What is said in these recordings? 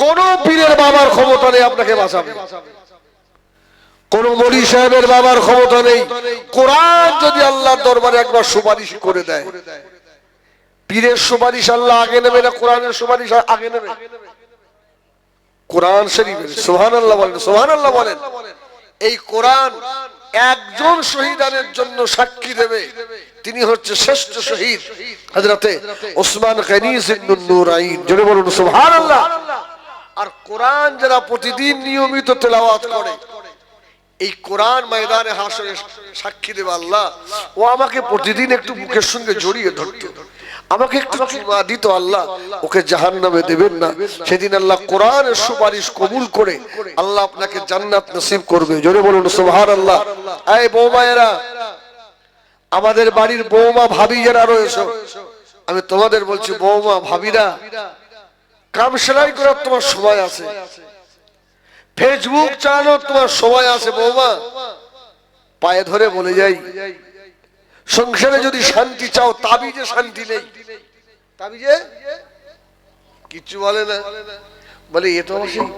কোন পীরের বাবার ক্ষমতা নেই, আপনাকে বাঁচাবে। কোন মরি সাহেবের বাবার ক্ষমতা নেই। কোরআন যদি আল্লাহর দরবারে একবার সুপারিশ করে দেয়, পীরের সুপারিশ আল্লাহ আগে নেবে না কোরআনের সুপারিশ আগে নেবে? কোরআন শরীফের সোহান আল্লাহ বলেন সোহান আল্লাহ বলেন। এই কোরআন একজন শহীদানের জন্য সাক্ষী দেবে। তিনি হচ্ছে শ্রেষ্ঠ শহীদ, হযরতে ওসমান ইবনুন নূরাইন। জোরে বলুন, সুবহানাল্লাহ। আর কোরআন যারা প্রতিদিন নিয়মিত তেলাওয়াত করে, এই কোরআন ময়দানে হাসরে সাক্ষী দেবে আল্লাহ। ও আমাকে প্রতিদিন একটু মুখের সঙ্গে জড়িয়ে ধরত। আমাকে একটু দিত আল্লাহ। ওকে জাহান নামে দেবেন না। সেদিন আল্লাহ কোরআনের সুপারিশ কবুল করে আল্লাহ আপনাকে জান্নাত নসিব করবে। জোরে বলুন সোহার আল্লাহ এই বৌমায়েরা, আমাদের বাড়ির বৌমা, ভাবি যারা রয়েছে, আমি তোমাদের বলছি, বৌমা, ভাবিরা কাম সেলাই করার তোমার সময় আছে। ফেসবুক চালানোর তোমার সময় আছে, বৌমা। পায়ে ধরে বলে যাই। সংসারে যদি শান্তি চাও, তাবিজে শান্তি নেই। তাবিজে? কিছু বলে না। বলে, এ তো আমার সেই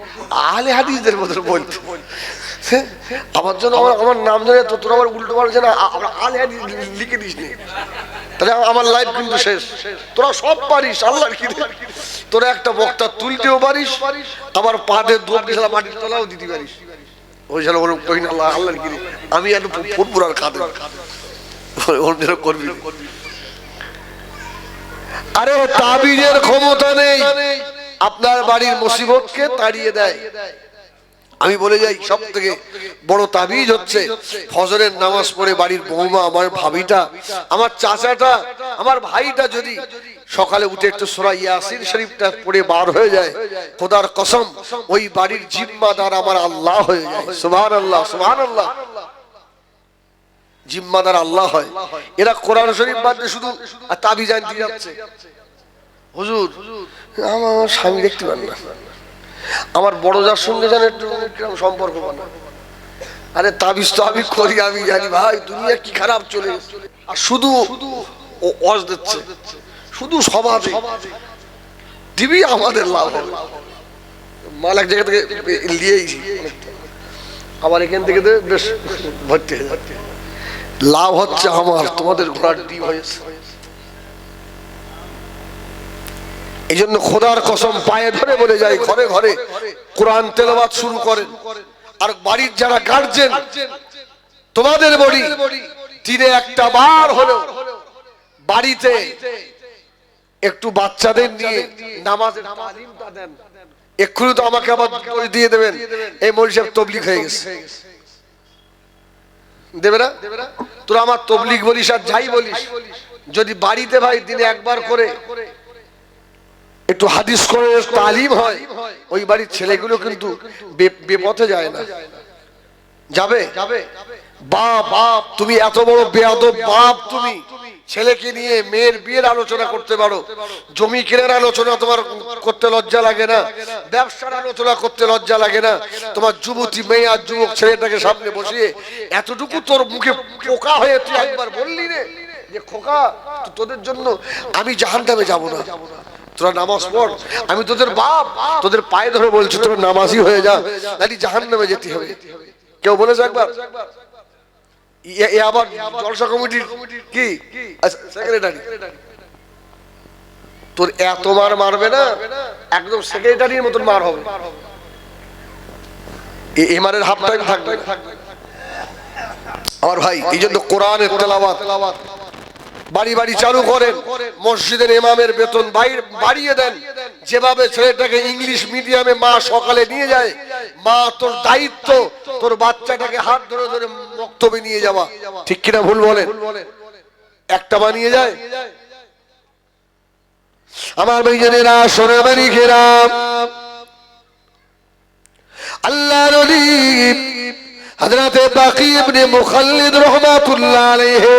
আলে হাদিসদের মতো বলতো। হ্যাঁ? আমার জন্য আমার আমার নাম ধরে তো তোর আবার উল্টো পাল্টা না আমরা আলে হাদিস লিখে দিস নি। তাহলে আমার লাইফ কিন্তু শেষ। তোরা সব পারিস, আল্লাহর কি তোরা একটা বক্তা তুলতেও পারিস, আবার পাটে দোপ দিয়ে মাটির তলাও দিতে পারিস। ওই শালা বলুন, কই না, আল্লাহ, আল্লাহর কি? আমি একটু ফুটপুরার খাতে ওর যেন করবি আরে, তাবিজের ক্ষমতা নেই। আপনার বাড়ির মুসিবতকে তাড়িয়ে দেয়। আমি বলে যাই সব থেকে বড় তাবিজ হচ্ছে ফজরের নামাজ পড়ে বাড়ির বৌমা, আমার ভাবিটা, আমার চাচাটা, আমার ভাইটা যদি সকালে উঠে একটু সোরা ইয়াসিন শরীফটা পড়ে বার হয়ে যায়, খোদার কসম, ওই বাড়ির জিম্মাদার আমার আল্লাহ হয়ে যায়। সুবহান আল্লাহ সুবহান আল্লাহ জিম্মাদার আল্লাহ হয়। এরা কোরআন শরীফ বাদ শুধু তাবি জানতে যাচ্ছে। হুজুর, আমার স্বামী দেখতে পান না। আমার বড় যার সঙ্গে জানে একটু কীরকম সম্পর্ক বানা আরে তাবিজ তো করি, আমি জানি ভাই, দুনিয়া কি খারাপ চলে। আর শুধু ও অজ দিচ্ছে। শুধু স্বভাবে। দিবি আমাদের লাভ হবে। মাল এক জায়গা থেকে নিয়েইছি আবার এখান থেকে তো বেশ ভর্তি হয়ে লাভ হচ্ছে আমার, তোমাদের ঘোড়ার ডিম হয়েছে। এই জন্য খোদার কসম পায়ে ধরে বলে যায়, ঘরে ঘরে কোরআন তেলাওয়াত শুরু করেন। আর বাড়ির যারা গার্জেন তোমাদের বড়ি দিনে একটা বার হলো বাড়িতে একটু বাচ্চাদের নিয়ে দেন এক্ষুনি তো আমাকে আবার দিয়ে দেবেন। এই সাহেব তবলিক হয়ে গেছে। দেবে না? তোরা আমার তবলিক বলিস আর যাই বলিস। যদি বাড়িতে ভাই দিনে একবার করে একটু হাদিস করে তালিম হয়, ওই বাড়ির ছেলেগুলো কিন্তু বেপথে যায় না। যাবে? বাপ বাপ, তুমি এত বড় বেয়াদব, বাপ তুমি। ছেলেকে নিয়ে মেয়ের বিয়ের আলোচনা করতে পারো। জমি কেনার আলোচনা তোমার করতে লজ্জা লাগে না। ব্যবসার আলোচনা করতে লজ্জা লাগে না। তোমার যুবতী মেয়ে আর যুবক ছেলেটাকে সামনে বসিয়ে এতটুকু তোর মুখে পোকা হয়ে তুই একবার বললি রে যে, খোকা, তোদের জন্য আমি জাহান নামে যাব না। তোরা নামাজ পড়। আমি তোদের বাপ, তোদের পায়ে ধরে বলছি, তোরা নামাজি হয়ে যা নাকি জাহান নামে যেতে হবে। কেউ বলেছে একবার? আবার জলসা কমিটির কি? সেক্রেটারি তোর এত মার মারবে না, একদম সেক্রেটারির মতন মার হবে। এমারের হাফ টাইম থাকবে। আমার ভাই, এই জন্য কোরআনের তেলাওয়াত। বাড়ি বাড়ি চালু করেন, মসজিদের ইমামের বেতন বাড়িয়ে দেন। যেভাবে ছেলেটাকে ইংলিশ মিডিয়ামে মা সকালে নিয়ে যায়, মা তোর দায়িত্ব, তোর বাচ্চাটাকে হাত ধরে ধরে বক্তব্যে নিয়ে যাওয়া। ঠিক কিনা ভুল বলেন? একটা বানিয়ে যায়। আমার ভাইজানেরা সোনাবাড়ি ঘেরাম আল্লাহ নদী হযরতে বাকি মুখাল্লিদ রহমাতুল্লাহ আলাইহি।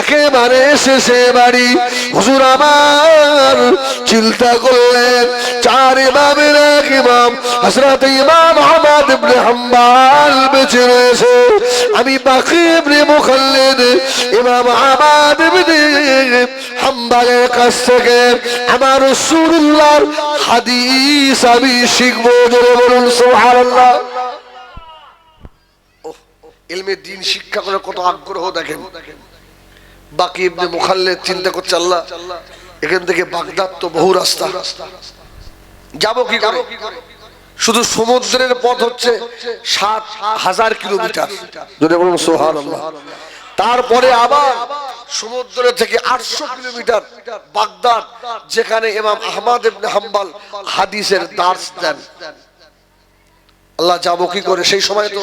একেবারে শেষে বাড়ি। হুজুর আমার চিন্তা করলেন, চার ইমামের এক ইমাম হযরত ইমাম আহমদ ইবনে হাম্বল বেঁচে রয়েছে। আমি বাকি ইবনে মুখাল্লিদ, ইমাম আহমদ ইবনে হাম্বলের কাছ থেকে আমার রাসূলুল্লাহর হাদিস আমি শিখব। বলুন, সুবহানাল্লাহ। ইলমে দিন শিক্ষা করে কত আগ্রহ দেখেন। বাকি ইবনে মুখাল্লেদ চিন্তা করছে, আল্লাহ, এখান থেকে বাগদাদ তো বহু রাস্তা। যাব কি করে? শুধু সমুদ্রের পথ হচ্ছে সাত হাজার কিলোমিটার। যদি সোহান তারপরে আবার সমুদ্র থেকে আটশো কিলোমিটার বাগদাদ, যেখানে ইমাম আহমদ হাম্বাল হাদিসের দার্স দেন। আল্লাহ, যাব কি করে? সেই সময় তো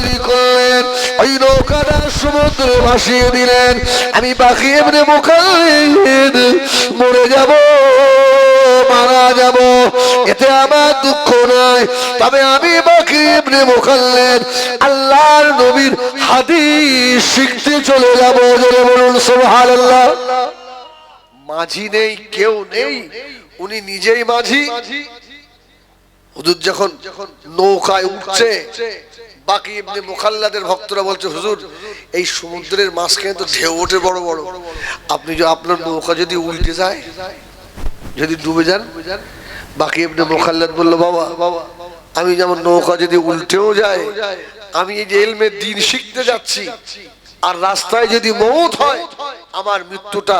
ওই নৌকাটা ভাসিয়ে দিলেন। আমি বাকি এমনি মরে যাব, মারা যাব। এতে আমার দুঃখ নাই। তবে আমি বাকি এমনি আল্লাহর নবীর হাদিস শিখতে চলে যাব। জোরে বলুন, সুবহানাল্লাহ। মাঝি নেই, কেউ নেই। উনি নিজেই মাঝি। হুজুর যখন নৌকায় উঠছে বাকি এমনি মুখাল্লাদের ভক্তরা বলছে, হুজুর, এই সমুদ্রের মাঝখানে তো ঢেউ ওঠে বড় বড়। আপনি আপনার নৌকা যদি উল্টে যায়, যদি ডুবে যান, বাকি এমনি মুখাল্লাদ বলল, বাবা বাবা আমি যেমন নৌকা যদি উল্টেও যায়, আমি এই যে দিন শিখতে যাচ্ছি, আর রাস্তায় যদি মৌত হয়, আমার মৃত্যুটা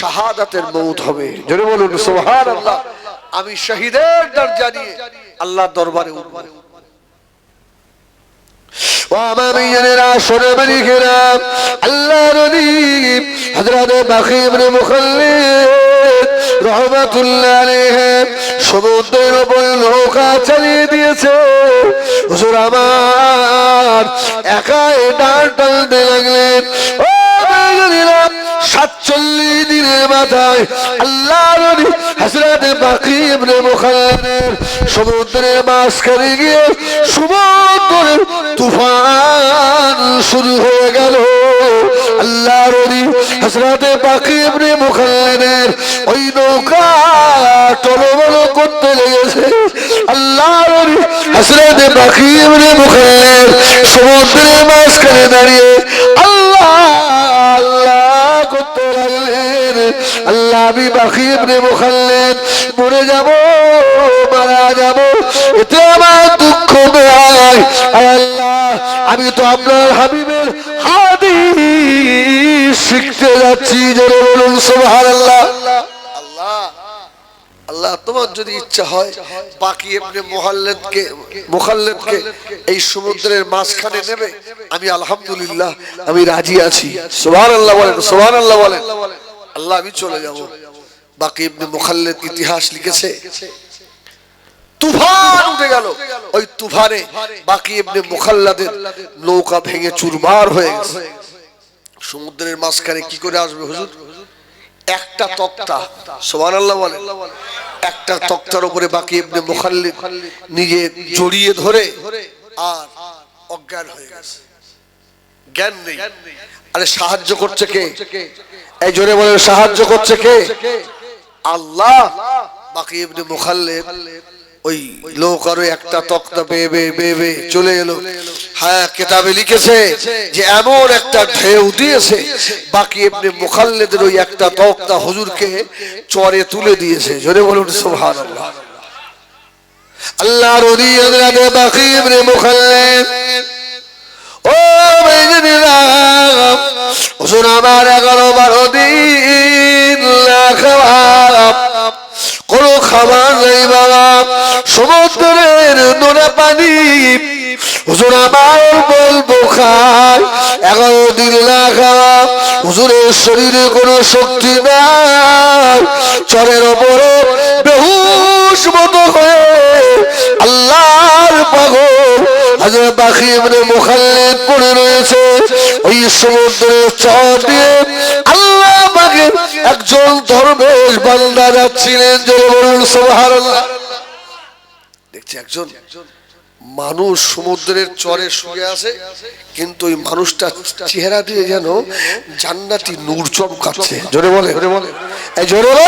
শাহাদাতের মৌত হবে। যদি বলুন সোহান আল্লাহ আমি শহীদের ডার জানিয়ে আল্লাহ দরবারে উঠবো। ও আমার মেয়েরা শোনে খেলাম আল্লাহ নদী হজরত বাকি ইবনে মুখাল্লিদ নৌকা চালিয়ে দিয়েছে। হুজুর আমার একাই ডাল টানতে লাগলেন। সাতচল্লিশ দিনের মাথায় আল্লাহ নবী হযরত বাকি ইবনে মুখাল্লাদের সমুদ্রের মাঝখানে গিয়ে সমুদ্রের তুফান শুরু হয়ে গেল। আল্লাহ নবী হযরত বাকি ইবনে মুখাল্লাদের ওই নৌকা টলমল করতে লেগেছে। আল্লাহ নবী হযরত বাকি ইবনে মুখাল্লাদ সমুদ্রের মাঝখানে দাঁড়িয়ে আল্লাহ আল্লাহ আমি বাকি ইবনে মুখাল্লেদ। মরে যাব, মারা যাব। এতে আমার দুঃখ আল্লাহ, আমি তো আপনার হাবিবের হাদিস শিখতে যাচ্ছি বলুন আল্লাহ আল্লাহ, তোমার যদি ইচ্ছা হয়, বাকি এমনি এই সমুদ্রের মাঝখানে নেবে। আমি আলহামদুলিল্লাহ, আমি রাজি আছি। সোহান আল্লাহ বলেন সোহান আল্লাহ বলেন। আল্লাহ, আমি চলে যাব। বাকি এমনি মোখাল্লেদ ইতিহাস লিখেছে। তুফান উঠে গেল। ওই তুফানে বাকি এমনি মুখাল্লাদের নৌকা ভেঙে চুরমার হয়ে গেছে। সমুদ্রের মাঝখানে কি করে আসবে হুজুর? একটা তক্তা সোমান আল্লাহ বলে। একটা তক্তার উপরে বাকি এমনি মুখাল্লিদ নিজে জড়িয়ে ধরে আর অজ্ঞান হয়ে গেছে। জ্ঞান নেই। আরে সাহায্য করছে কে? এই জোরে বলে সাহায্য করছে কে? আল্লাহ। বাকি এমনি মুখাল্লিদ ওই লোক আরও একটা তক্তা পেয়ে বেয়ে চলে এলো। হ্যাঁ কেতাবে লিখেছে যে এমন একটা ঢেউ দিয়েছে, বাকি এমনি মুখাল্লেদের ওই একটা তক্তা হুজুরকে চরে তুলে দিয়েছে। জোরে বলুন সুবহান আল্লাহ আল্লাহর বাকি ইবনে মুখাল্লেদ হুজুর আমার এগারো বারো দিন না খাওয়া কোনো খাবার নেই বাবা, সমুদ্রের নোনা পানি। হুজুর আমার বলব খাই, এগারো দিন লাগা হুজুরের শরীরে কোনো শক্তি নাই। চরের ওপরে বেহুশ মতো হয়ে আল্লাহর পাগল হাজার বাকি মানে মুখাল্লেদ পড়ে রয়েছে। ওই চর দিয়ে আল্লাহ একজন বান্দা যাচ্ছিলেন বলুন, সুবহানাল্লাহ। দেখছি একজন মানুষ সমুদ্রের চরে শুয়ে আছে, কিন্তু ওই মানুষটা চেহারা দিয়ে যেন জান্নাতি নূর চমকাচ্ছে। জোরে বলে জোরে বলে জোরে বলে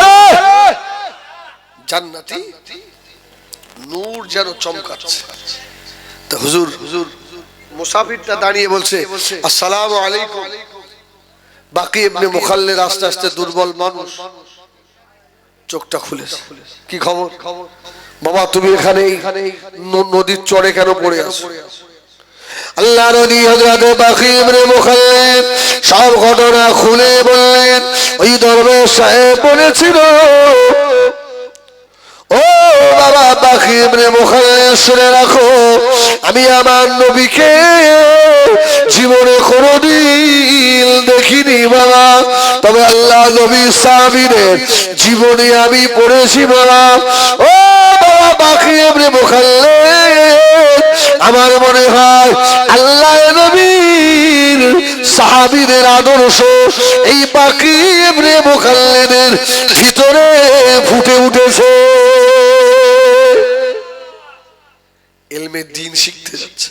জান্নাতি নূর যেন চমকাচ্ছে। তা হুজুর হুজুর মুসাফিরটা দাঁড়িয়ে বলছে আসসালামু আলাইকুম। বাকি এমনি মুখাল্লের আস্তে আস্তে দুর্বল মানুষ। চোখটা খুলে কি খবর? বাবা তুমি এখানে নদীর চড়ে কেন পড়ে আছো? আল্লাহ নদী হজরতে বাকি ইবনে মুখাল্লিদ সব ঘটনা খুলে বললেন। ওই দরবেশ সাহেব বলেছিল ও বাবা বাকি শুনে রাখো, আমি আমার নবীকে জীবনে কোনোদিন দেখিনি বাবা। তবে আল্লাহ নবী সাহাবীদের জীবনে আমি পড়েছি বাবা। ও বাবা বাকি ইবনে মুখাল্লিদ আমার মনে হয় আল্লাহ নবীর সাহাবীদের আদর্শ এই বাকি ইবনে মুখাল্লিদের ভিতরে ফুটে উঠেছে। এলমে দিন শিখতে যাচ্ছে।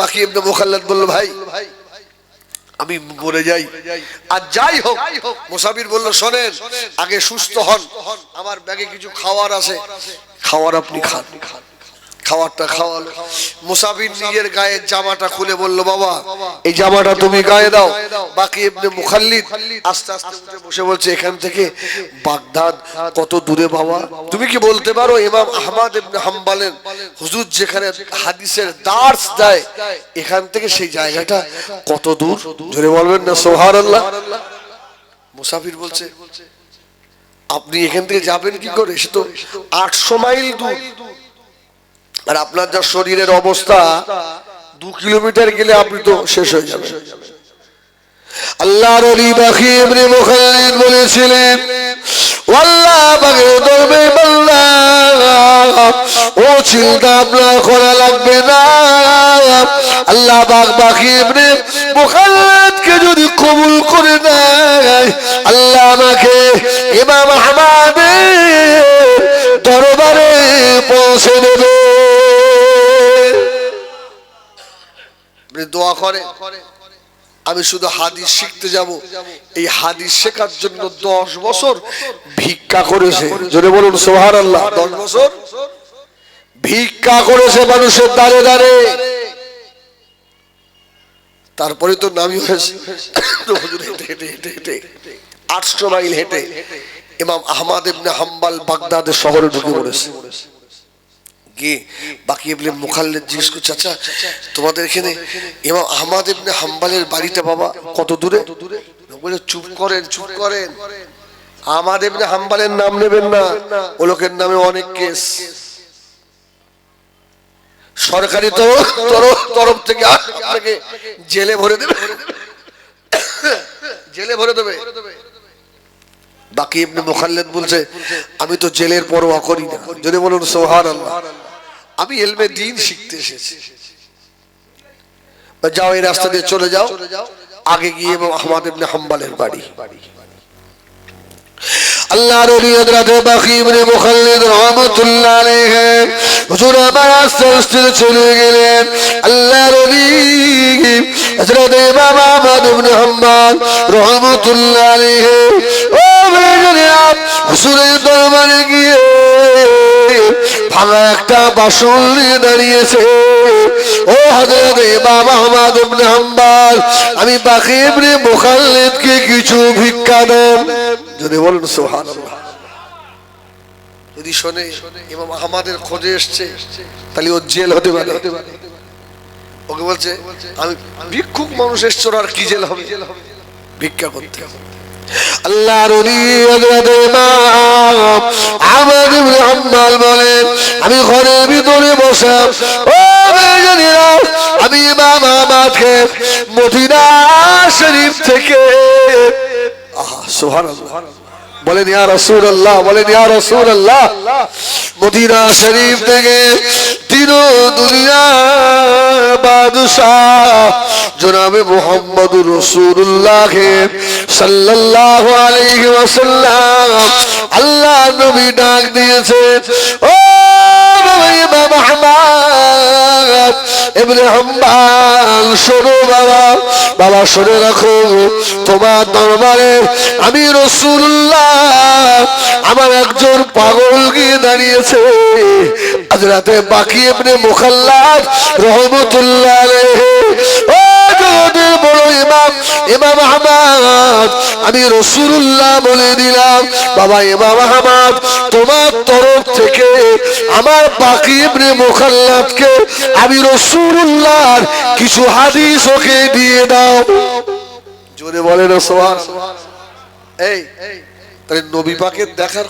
বাকি এমনি মোখাল্লাদ বলল, ভাই, আমি মরে যাই। আর যাই হোক মোসাবির বলল, শোনেন, আগে সুস্থ হন। আমার ব্যাগে কিছু খাওয়ার আছে। খাওয়ার আপনি খান। খাওয়ারটা খাওয়ালো। মুসাফির নিজের গায়ের জামাটা খুলে বলল বাবা এই জামাটা তুমি গায়ে দাও। বাকি এমনি মুখাল্লিদ আস্তে আস্তে উঠে বসে বলছে এখান থেকে বাগদাদ কত দূরে বাবা? তুমি কি বলতে পারো ইমাম আহমদ ইবনে হাম্বালের হুজুর যেখানে হাদিসের দার্স দেয় এখান থেকে সেই জায়গাটা কত দূর? জোরে বলবেন না সুবহানাল্লাহ। মুসাফির বলছে আপনি এখান থেকে যাবেন কি করে? সে তো আটশো মাইল দূর। আর আপনার যা শরীরের অবস্থা, দু কিলোমিটার গেলে আপনি তো শেষ হয়ে যাবেন। বলেছিলেন আল্লাহ পাক বাকি মুখাল্লিদকে যদি কবুল করে আল্লাহ আমাকে ইমাম আহমদের দরবারে পৌঁছে দেবে। দোয়া করে, আমি শুধু হাদিস শিখতে যাব। এই হাদিস শেখার জন্য দশ বছর ভিক্ষা করেছে। জোরে বলুন সোহার আল্লাহ দশ বছর ভিক্ষা করেছে মানুষের দ্বারে দ্বারে। তারপরে তো নামি হয়েছে। আটশো মাইল হেঁটে ইমাম আহমদ ইবনে হাম্বাল বাগদাদের শহরে ঢুকে পড়েছে। গিয়ে বাকি জিজ্ঞেস করছে আচ্ছা তোমাদের এখানে হাম্বালের বাবা কত দূরে? বলে চুপ করেন চুপ করেন। হাম্বালের নাম নেবেন না। ও লোকের নামে অনেক কেস। সরকারি তরফ থেকে আপনাকে জেলে ভরে দেবে। জেলে ভরে দেবে। বাকি এমনি মুখাল্লেদ বলছে, আমি তো জেলের পরোয়া করি না। যদি বলুন সোহান আল্লাহ আমি এলমে দিন শিখতে এসেছি। যাও এই রাস্তা দিয়ে চলে যাও। আগে গিয়ে আহমদ ইবনে হাম্বালের বাড়ি। দরবারে গিয়ে ভাঙা একটা বাসন নিয়ে দাঁড়িয়েছে। ও হযরত বাবা আহমদ ইবনে হাম্বাল, আমি বাকি ইবনে মুখাল্লিদকে কিছু ভিক্ষা দেন। যদি বলুন সুবহানাল্লাহ। যদি শোনে ইমাম আহমদের খোঁজে এসছে, তাহলে ও জেল হতে পারে। ওকে বলছে, আমি ভিক্ষুক মানুষ এসছো আর কি জেল হবে? ভিক্ষা করতে বলেন আমি ঘরের ভিতরে বসা আমি ইমাম আহমদকে মদিনা শরীফ থেকে আহা সুবহানাল্লাহ। বলেন, ইয়া রাসূলুল্লাহ বলেন, ইয়া রাসূলুল্লাহ মদিনা শরীফ থেকে দিন দুনিয়া বাদশাহ জনাবে মুহাম্মদুর রাসূলুল্লাহ সাল্লাল্লাহু আলাইহি ওয়াসাল্লাম, আল্লাহ নবী ডাক দিয়েছে, ও শোনো বাবা বাবা শুনে রাখো, তোমার দরবারে আমি রসুল্লাহ আমার একজন পাগল গিয়ে দাঁড়িয়েছে আজ রাতে বাকি এমনি মোখাল্লাদ রহমতুল্লাহ রে ও বড় ইমাম আমি রসুল্লাহ বলে দিলাম, বাবা ইমাম আহমদ, তোমার তরফ থেকে আমার বাকি এমনি মোখাল্লাদকে আমি রসুল্লাহর কিছু হাদিস ওকে দিয়ে দাও। জোরে বলে এই, তাহলে নবী দেখার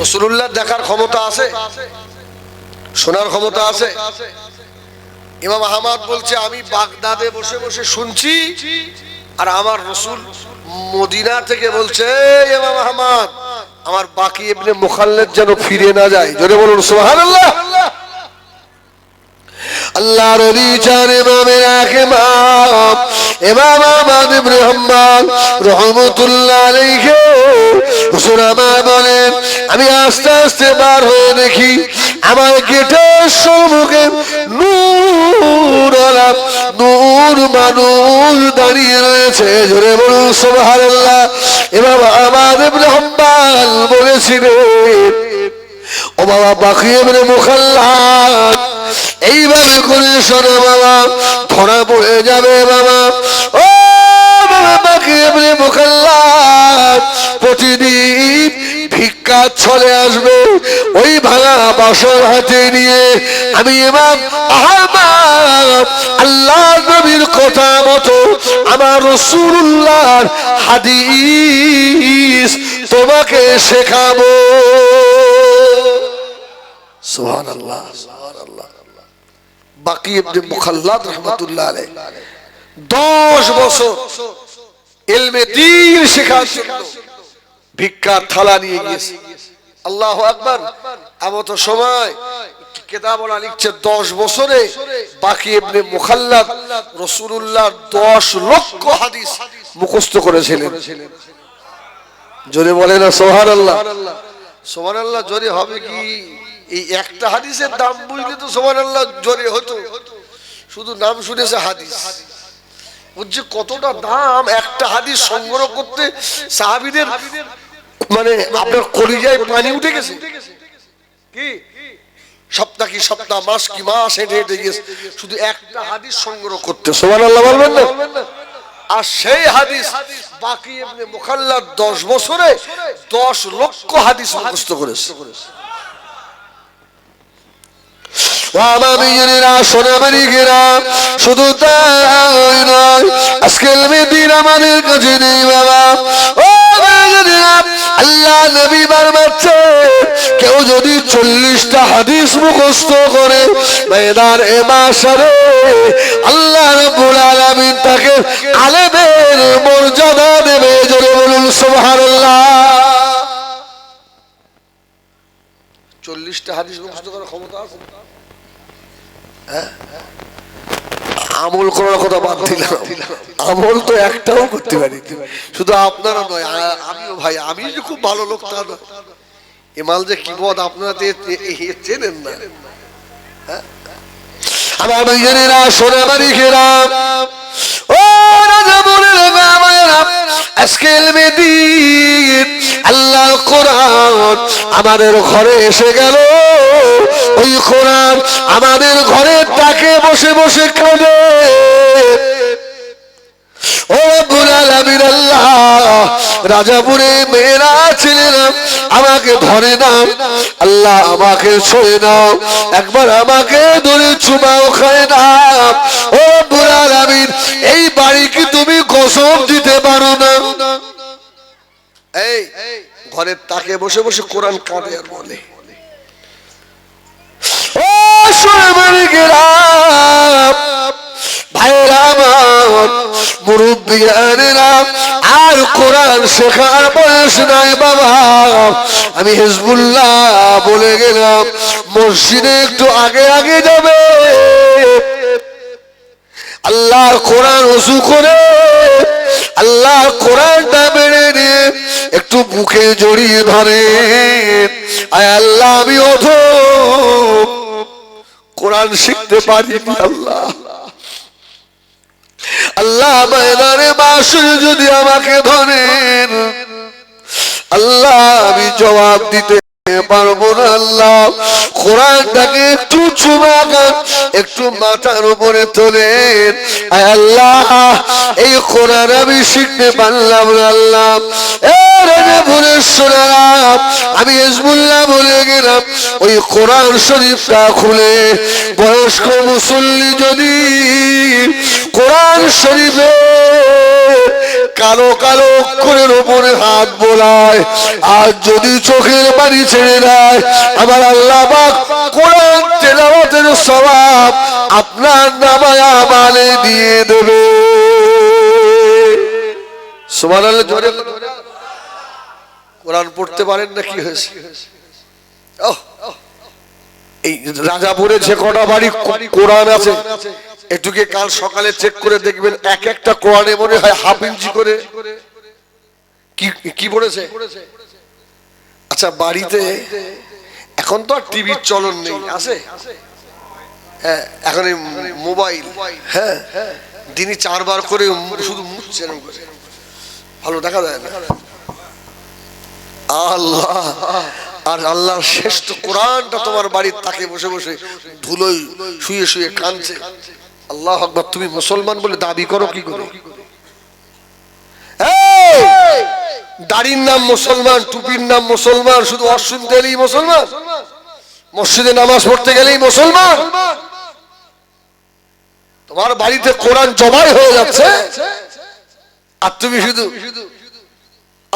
রসুল্লাহ দেখার ক্ষমতা আছে? শোনার ক্ষমতা আছে। ইমাম আহমদ বলছে, আমি বাগদাদে বসে বসে শুনছি, আর আমার রসুল মদিনা থেকে বলছে ইমাম আমার বাকি এমনি যেন ফিরে না যায়। জোরে বলুন অলি চার ইমামের ইমাম আলাইহি। বলেন, আমি আস্তে আস্তে বার হয়ে দেখি আমার গেটের সম্মুখে নূর নূর মানুষ দাঁড়িয়ে রয়েছে। জোরে বলুন, সুবহানাল্লাহ। ইমাম আহমদ ইবনে হাম্বল বলেছিলেন, ও বাবা বাকি এবারে মুখাল্লাদ এইভাবে করে শোনো বাবা, ধরা পড়ে যাবে বাবা। ও বাবা বাকি এবারে মুখাল্লাদ প্রতিদিন ভিক্ষা চলে আসবে, ওই বাসর হাতে নিয়ে আমি এবার আহমাদ আল্লাহ নবীর কথা মতো আমার রসুল্লাহর হাদিস তোমাকে শেখাবো। সুবহানাল্লাহ সুবহানাল্লাহ। বাকি ইবনে মুখাল্লাদ রাহমাতুল্লাহ আলাইহি। 10 বছর ইলমে দ্বীন শেখার জন্য ভিক্ষার থালা নিয়ে গিয়েছে। আল্লাহু আকবার। এমত সময় কেতাবলা লিখছে দশ বছরে, বাকি ইবনে মুখাল্লাদ রসুল্লাহ দশ লক্ষ হাদিস মুখস্থ করেছিলেন। জোরে বলে না সোহান আল্লাহ সোহান আল্লাহ জোরে হবে কি? এই একটা হাদিসের দাম বুঝলে তো সোহান আল্লাহ জোরে হতো। শুধু নাম শুনেছে হাদিস। বুঝছে কতটা দাম একটা হাদিস সংগ্রহ করতে সাহাবিদের মানে আপনার কলিজায় পানি উঠে গেছে। সপ্তাহ কি সপ্তাহ, মাস কি মাস, হেঁটে হেঁটে গেছে শুধু একটা হাদিস সংগ্রহ করতে। সোমান আল্লাহ বলবেন না? আর সেই হাদিস বাকি এমনি মুখাল্লার দশ বছরে দশ লক্ষ হাদিস মুখস্থ করেছে। আমাদের চল্লিশটা হাদিস মুখস্থ করে মেদার এ মাসারে আল্লাহ রব্বুল আলামিন তাকে আলেমের মর্যাদা দেবে জোরে বলুন সুবহানাল্লাহ। চল্লিশটা হাদিস মুখস্থ করার ক্ষমতা আছে? হ্যাঁ? আমল করার কথা বাদ দিলাম। আমল তো একটাও করতে পারি শুধু আপনারা নয় আমিও ভাই আমি যে খুব ভালো লোক তা নয়। এমাল যে কি পদ আপনারা চেনেন না। হ্যাঁ? আমার আমাদের ঘরে এসে গেল। ওই কোরআন আমাদের ঘরের তাকে বসে বসে কাঁদে। ও রব্বুল আলামিন, আল্লাহ রাজাপুরে মেয়েরা, ছেলেরা আমাকে ধরে নাও আল্লাহ আমাকে ছড়ে নাও। একবার আমাকে ধরে চুমাও খায় না। ও রব্বুল আলামিন এই বাড়ি কি তুমি কসম দিতে পারো না? এই ঘরের তাকে বসে বসে কোরআন কাঁদে আর বলে। ও সোনামারি গ্রাম ভাইরা আমার মুরব্বিয়ানেরা আর কোরআন শেখার বয়স নাই বাবা। আমি হিজবুল্লাহ বলে গেলাম, মসজিদে একটু আগে আগে যাবে। আল্লাহর কোরআন উঁচু করে, আল্লাহর কোরআনটা বেড়ে নিয়ে একটু বুকে জড়িয়ে ধরে। আল্লাহ, আমি অধ কোরআন শিখতে পারি আল্লাহ। আল্লাহ ময়দানে বাসুর যদি আমাকে ধরেন আল্লাহ আমি জবাব দিতে পারব না আল্লাহ, কোরআনটাকে একটু চুমাগান একটু মাথার উপরে তোলেন আল্লাহ, এই কোরআন আমি শিখতে পারলাম না আল্লাহ। আমি হিজবুল্লাহ বলে গেলাম, ওই কোরআন শরীফটা খুলে। বয়স্ক মুসল্লি যদি কোরআন শরীফে কালো কালো অক্ষরের উপরে হাত বোলায়। আর যদি চোখের বাড়ি ছেড়ে দেয় আমার আল্লাহ কোরআন স্বভাব আপনার নামায় আমালে দিয়ে দেবে। জোরে কোরআন পড়তে পারেন না কি হয়েছে? ওহ, এই রাজাপুরে যে কটা বাড়ি কোরআন আছে। একটুকে কাল সকালে চেক করে দেখবেন এক একটা কোরআনে মনে হয় হাফ ইঞ্চি করে। কি পড়েছে আচ্ছা বাড়িতে এখন তো আর টিভির চলন নেই আছে? হ্যাঁ এখন মোবাইল হ্যাঁ? দিনই চারবার করে শুধু করে। ভালো দেখা যায় না। আল্লাহ! আর আল্লাহর শ্রেষ্ঠ কোরআনটা তোমার বাড়ির তাকে বসে বসে ধুলোই শুয়ে শুয়ে কাঁদছে। আল্লাহ আকবর, তুমি মুসলমান বলে দাবি করো কি করে? দাড়ির নাম মুসলমান, টুপির নাম মুসলমান, শুধু অশুন দিলেই মুসলমান, মসজিদে নামাজ পড়তে গেলেই মুসলমান। তোমার বাড়িতে কোরআন জমাই হয়ে যাচ্ছে, আর তুমি শুধু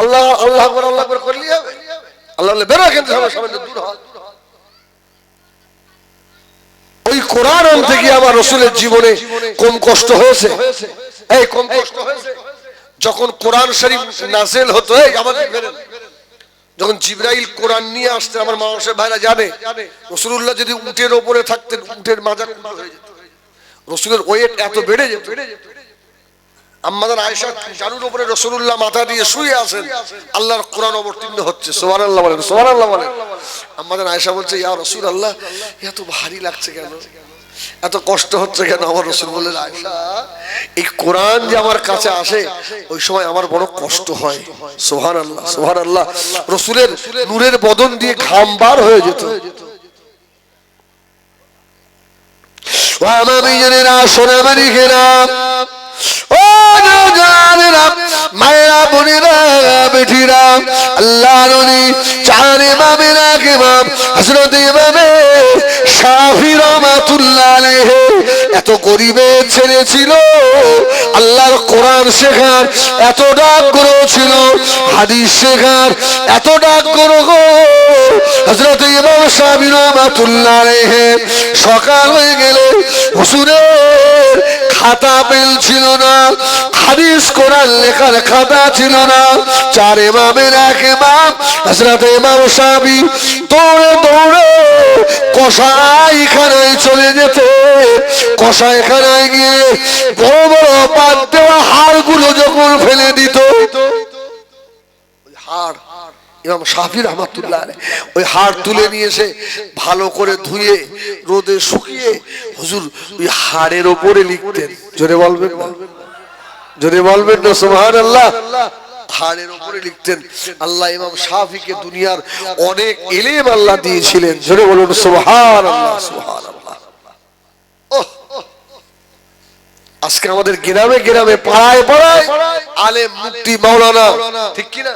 আল্লাহ আল্লাহ আল্লাহ করলেই হবে। আল্লাহ সামনে দূর হ ওই কোরআন গিয়ে আমার রসুলের জীবনে কম কষ্ট হয়েছে। এই কম কষ্ট হয়েছে। যখন কোরআন শরীফ নাজেল হতো আমাদের যখন জিব্রাইল কোরআন নিয়ে আসতে আমার মানুষের ভাইরা জানে রসুল্লাহ যদি উটের ওপরে থাকতেন, উটের মাজা হয়ে যেত? রসুলের ওয়েট এত বেড়ে যেত। আমাদের আয়েশা জানুর উপরে রসুল্লাহ মাথা দিয়ে শুয়ে আছেন। আল্লাহর কোরআন অবতীর্ণ হচ্ছে। সোহান আল্লাহ বলেন সোহান আল্লাহ বলেন। আমাদের আয়েশা বলছে, ইয়া রসুল আল্লাহ এত ভারী লাগছে কেন? এত কষ্ট হচ্ছে কেন? আমার রসুল বললেন, আয়েশা, এই কোরআন যে আমার কাছে আসে, ওই সময় আমার বড় কষ্ট হয়। সোহান আল্লাহ সোহান আল্লাহ রসুলের নূরের বদন দিয়ে ঘাম বার হয়ে যেত। আমার বিজনেরা সোনামারি ঘেরা ও মায়েরা বোনেরা বেঠিরা আল্লাহ ননি চারে মামেরা কে মাম হজরত ইমামে শাফি রহমাতুল্লাহ এত গরিবের ছেলে ছিল, আল্লাহর কোরআন শেখার এত আগ্রহ ছিল, হাদিস শেখার এত আগ্রহ হজরত ইমাম শাফি রহমাতুল্লাহ সকাল হয়ে গেলে হুজুরের খাতা পেল ছিল না, হাদিস, কোরআন লেখার খাতা ছিল না। চার ইমামের এক ইমাম, হযরত ইমাম সাহাবী দৌড়ে দৌড়ে কসাইখানায় চলে যেতে। কসাইখানায় গিয়ে বড় বড় পাত দেওয়া হাড়গুলো যখন ফেলে দিত হাড় ইমাম শাফি রহমাতুল্লাহ ওই হাড় তুলে নিয়ে এসে ভালো করে ধুয়ে, রোদে শুকিয়ে হুজুর ওই হাড়ের ওপরে লিখতেন। জোরে বলবেন না? জোরে বলবেন না, সুবহানাল্লাহ? হাড়ের উপরে লিখতেন, আল্লাহ ইমাম শাফিকে দুনিয়ার অনেক এলেম আল্লাহ দিয়েছিলেন। জোরে বলুন, সুবহানাল্লাহ সুবহানাল্লাহ। ওহ আজকে আমাদের গ্রামে গ্রামে, পাড়ায় পাড়ায় আলেম মুক্তি মাওলানা। ঠিক কি না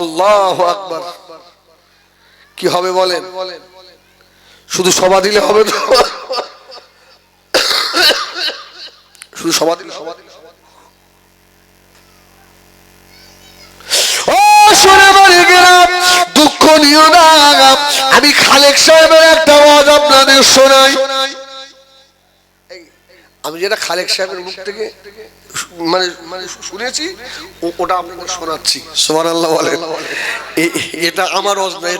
আল্লাহ আকবর। কি হবে বলেন? শুধু সভা দিলে হবে শুধু সভা দিলে সভা দিলে দুঃখ নিও না, আমি খালেক সাহেবের একটা আওয়াজ আপনাদের শোনাই। আমি যেটা খালেক সাহেবের মুখ থেকে মানে মানে শুনেছি ও- ওটা আপনাকে শোনাচ্ছি। সোমান আল্লাহ বলেন এটা আমার অজ না